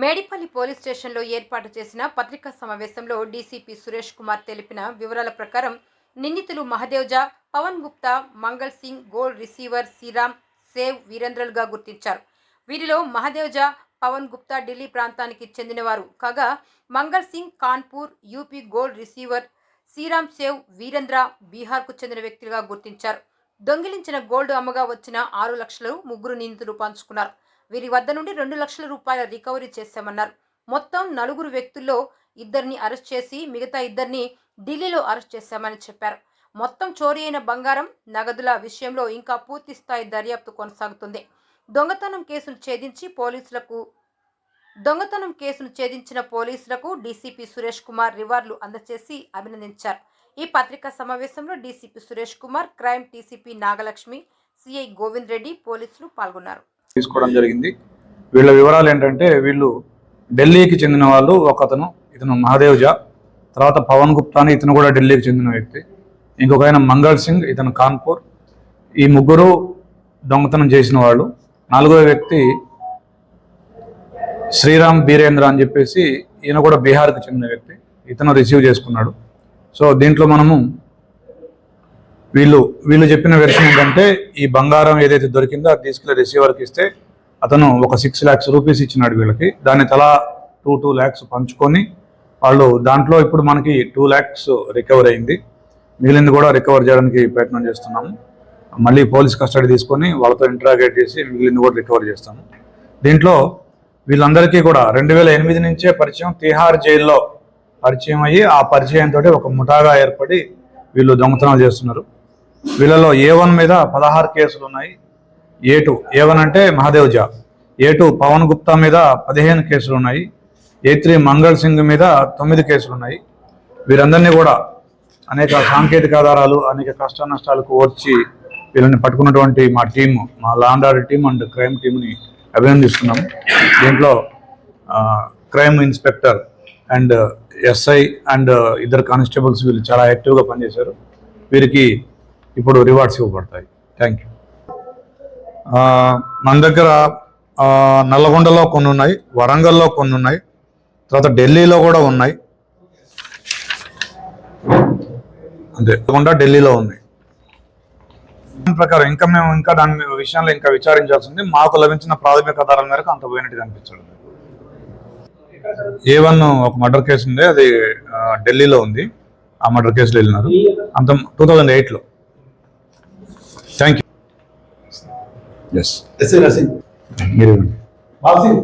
Medipalli police స్టేషన్లో ఏర్పాటు చేసిన పత్రికా సమావేశంలో డీసీపీ సురేష్ కుమార్ తెలిపిన వివరాల ప్రకారం నిందితులు మహదేవ్జా పవన్ గుప్తా మంగళ్ సింగ్ గోల్డ్ రిసీవర్ శ్రీరామ్ సేవ్ వీరేంద్రలుగా గుర్తించారు. వీరిలో మహదేవ్జా పవన్ గుప్తా ఢిల్లీ ప్రాంతానికి చెందినవారు. కాగా Mangal Singh Kanpur UP gold receiver Sriram సేవ్ వీరేంద్ర బీహార్కు చెందిన వ్యక్తులుగా గుర్తించారు. దొంగిలించిన గోల్డ్ అమ్మగా వచ్చిన ఆరు లక్షలు ముగ్గురు నిందితులు పంచుకున్నారు. వీరి వద్ద నుండి రెండు లక్షల రూపాయల రికవరీ చేశామన్నారు. మొత్తం నలుగురు వ్యక్తుల్లో ఇద్దరిని అరెస్ట్ చేసి మిగతా ఇద్దరిని ఢిల్లీలో అరెస్ట్ చేశామని చెప్పారు. మొత్తం చోరీ అయిన బంగారం నగదుల విషయంలో ఇంకా పూర్తి స్థాయి దర్యాప్తు కొనసాగుతుంది. దొంగతనం కేసును ఛేదించి పోలీసులకు దొంగతనం కేసును ఛేదించిన పోలీసులకు డీసీపీ సురేష్ కుమార్ రివార్డులు అందజేసి అభినందించారు. ఈ పత్రికా సమావేశంలో DCP Suresh Kumar crime TCP Nagalakshmi CI Govind Reddy పోలీసులు పాల్గొన్నారు. తీసుకోవడం జరిగింది. వీళ్ళ వివరాలు ఏంటంటే వీళ్ళు ఢిల్లీకి చెందిన వాళ్ళు ఒకతను ఇతను మహాదేవ్జా. తర్వాత పవన్ గుప్తా అని ఇతను కూడా ఢిల్లీకి చెందిన వ్యక్తి. ఇంకొక ఆయన మంగళ్ సింగ్ ఇతను కాన్పూర్. ఈ ముగ్గురు దొంగతనం చేసిన వాళ్ళు. నాలుగో వ్యక్తి శ్రీరామ్ బీరేంద్ర అని చెప్పేసి ఈయన కూడా బీహార్కి చెందిన వ్యక్తి. ఇతను రిసీవ్ చేసుకున్నాడు. సో దీంట్లో మనము వీళ్ళు వీళ్ళు చెప్పిన వెర్షన్ ఏంటంటే ఈ బంగారం ఏదైతే దొరికిందో అది తీసుకెళ్ళి రిసీవర్కి ఇస్తే అతను ఒక సిక్స్ ల్యాక్స్ రూపీస్ ఇచ్చినాడు వీళ్ళకి. దాన్ని తలా టూ టూ ల్యాక్స్ పంచుకొని వాళ్ళు దాంట్లో ఇప్పుడు మనకి టూ ల్యాక్స్ రికవర్ అయింది. మిగిలింది కూడా రికవర్ చేయడానికి ప్రయత్నం చేస్తున్నాము. మళ్ళీ పోలీస్ కస్టడీ తీసుకొని వాళ్ళతో ఇంటరాగేట్ చేసి మిగిలింది కూడా రికవర్ చేస్తాము. దీంట్లో వీళ్ళందరికీ కూడా రెండు వేల ఎనిమిది నుంచే పరిచయం తిహార్ జైల్లో పరిచయం అయ్యి ఆ పరిచయంతో ఒక ముఠాగా ఏర్పడి వీళ్ళు దొంగతనాలు చేస్తున్నారు. వీళ్ళలో ఏ వన్ మీద పదహారు కేసులు ఉన్నాయి. ఏ టూ ఏ వన్ అంటే మహాదేవ్జా ఏ టూ పవన్ గుప్తా మీద పదిహేను కేసులు ఉన్నాయి. ఏ త్రీ మంగళ్ సింగ్ మీద తొమ్మిది కేసులు ఉన్నాయి. వీరందరినీ కూడా అనేక సాంకేతిక ఆధారాలు అనేక కష్ట నష్టాలకు వచ్చి వీళ్ళని పట్టుకున్నటువంటి మా టీం మా law and order team and crime టీంని అభినందిస్తున్నాం. దీంట్లో crime inspector and SI and ఇద్దరు కానిస్టేబుల్స్ వీళ్ళు చాలా యాక్టివ్గా పనిచేశారు. వీరికి ఇప్పుడు రివార్డ్స్ ఇవ్వబడతాయి. థ్యాంక్ యూ మన దగ్గర నల్లగొండలో కొన్ని ఉన్నాయి వరంగల్లో కొన్ని ఉన్నాయి తర్వాత ఢిల్లీలో కూడా ఉన్నాయి. అంతే నల్లగొండ ఢిల్లీలో ఉన్నాయి దాని ప్రకారం ఇంకా మేము ఇంకా దాని విషయంలో ఇంకా విచారించాల్సింది మాకు లభించిన ప్రాథమిక ఆధారం మేరకు అంత పోయినట్టుగా అనిపించడం ఏ వన్ ఒక మర్డర్ కేసు ఉంది అది ఢిల్లీలో ఉంది. ఆ మర్డర్ కేసులో వెళ్ళినారు. అంత టూ థౌజండ్ ఎయిట్లో thank you S SI Narsing మీరు బాబు సింగ్